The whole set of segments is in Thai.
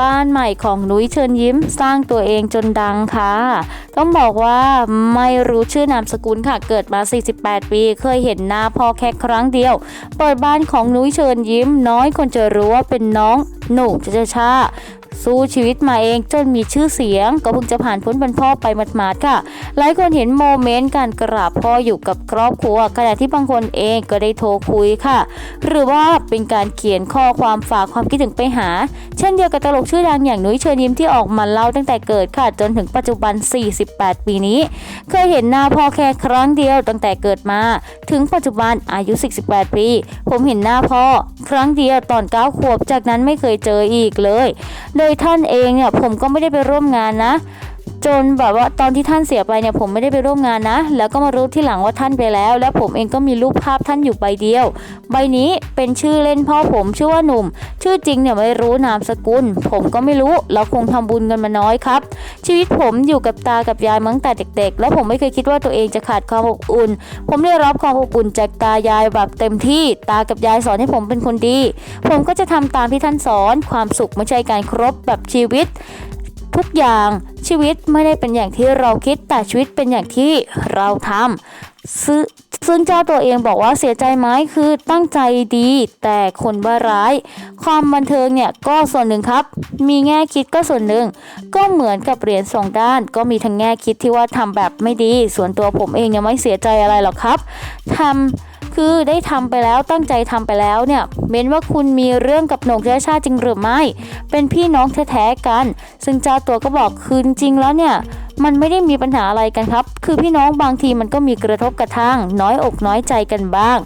บ้านใหม่ของนุ้ยเชิญยิ้ม สร้างตัวเองจนดังค่ะ ต้องบอกว่าไม่รู้ชื่อนามสกุลค่ะ เกิดมา 48 ปี เคยเห็นหน้าพ่อแค่ครั้งเดียว เปิดบ้านของนุ้ยเชิญยิ้ม น้อยคนจะรู้ว่าเป็นน้องหนุ่มจะชา สู้ชีวิตมาเองจนมีชื่อเสียง ก็เพิ่งจะผ่านพ้นบรรพ่อไปหมาดๆค่ะ หลายคนเห็นโมเมนต์การกราบพ่ออยู่กับครอบครัวขณะที่บางคนเองก็ได้โทรคุยค่ะ หรือว่าเป็นการเขียนข้อความฝากความคิดถึงไปหา เช่นเดียวกับตลกชื่อดังอย่างนุ้ยเชิญยิ้มที่ออกมาเล่าตั้งแต่เกิดค่ะ จนถึงปัจจุบัน 48 ปีนี้ เคยเห็นหน้าพ่อแค่ครั้งเดียวตั้งแต่เกิดมา ถึงปัจจุบันอายุ 48 ปี ผมเห็นหน้าพ่อ ครั้งเดียวตอนเก้าขวบจากนั้นไม่เคยเจออีกเลย โดยท่านเองเนี่ยผมก็ไม่ได้ไปร่วมงานนะ จนแบบว่าตอนที่ท่านเสียไปเนี่ยผมไม่ได้ไปร่วมงานนะ แล้วก็มารู้ที่หลังว่าท่านไปแล้ว แล้วผมเองก็มีรูปภาพท่านอยู่ใบเดียว ใบนี้เป็นชื่อเล่นพ่อผมชื่อว่าหนุ่ม ชื่อจริงเนี่ยไม่รู้นามสกุล ผมก็ไม่รู้เราคงทำบุญกันมาน้อยครับ ชีวิตผมอยู่กับตากับยายมั้งแต่เด็ก ๆ แล้วผมไม่เคยคิดว่าตัวเองจะขาดความอบอุ่น ผมได้รับความอบอุ่นจากตายายแบบเต็มที่ตากับยายสอนให้ผมเป็นคนดี ผมก็จะทำตามที่ท่านสอน ความสุขไม่ใช่การครบแบบชีวิต ทุกอย่าง ชีวิตไม่ได้เป็นอย่างที่เราคิดแต่ชีวิตเป็นอย่างที่เราทำซึ่งซึ่งเจ้าตัวเองบอกว่าเสียใจไหมคือตั้งใจดี แต่คนว่าร้าย ความบันเทิงเนี่ยก็ส่วนหนึ่งครับ มีแง่คิดก็ส่วนหนึ่ง ก็เหมือนกับเหรียญสองด้าน ก็มีทั้งแง่คิดที่ว่าทำแบบไม่ดี ส่วนตัวผมเองยังไม่เสียใจอะไรหรอกครับทำ คือได้ทำไปแล้วตั้งใจทำไปแล้วเนี่ยเม้นว่าคุณมีเรื่องกับโหนกเชื้อชาติจริงหรือไม่ เป็นพี่น้องแท้ๆกัน ซึ่งเจ้าตัวก็บอกคืนจริงแล้วเนี่ย มันไม่ได้มีปัญหาอะไรกันครับ คือพี่น้องบางทีมันก็มีกระทบกระทั่ง น้อยอกน้อยใจกันบ้าง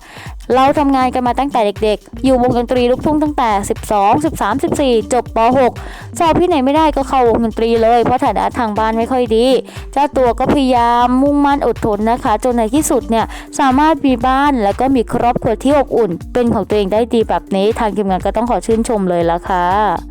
เราทำงานกันมาตั้งแต่เด็กๆ อยู่วงดนตรีลูกทุ่งตั้งแต่ 12 13 14 จบป .6 สอบที่ไหนไม่ได้ก็เข้าวงดนตรีเลย เพราะฐานะทางบ้านไม่ค่อยดี เจ้าตัวก็พยายามมุ่งมั่นอดทนนะคะ จนในที่สุดเนี่ยสามารถมีบ้านแล้วก็มีครอบครัวที่อบอุ่น เป็นของตัวเองได้ดีแบบนี้ทางทีมงานก็ต้องขอชื่นชมเลยละค่ะ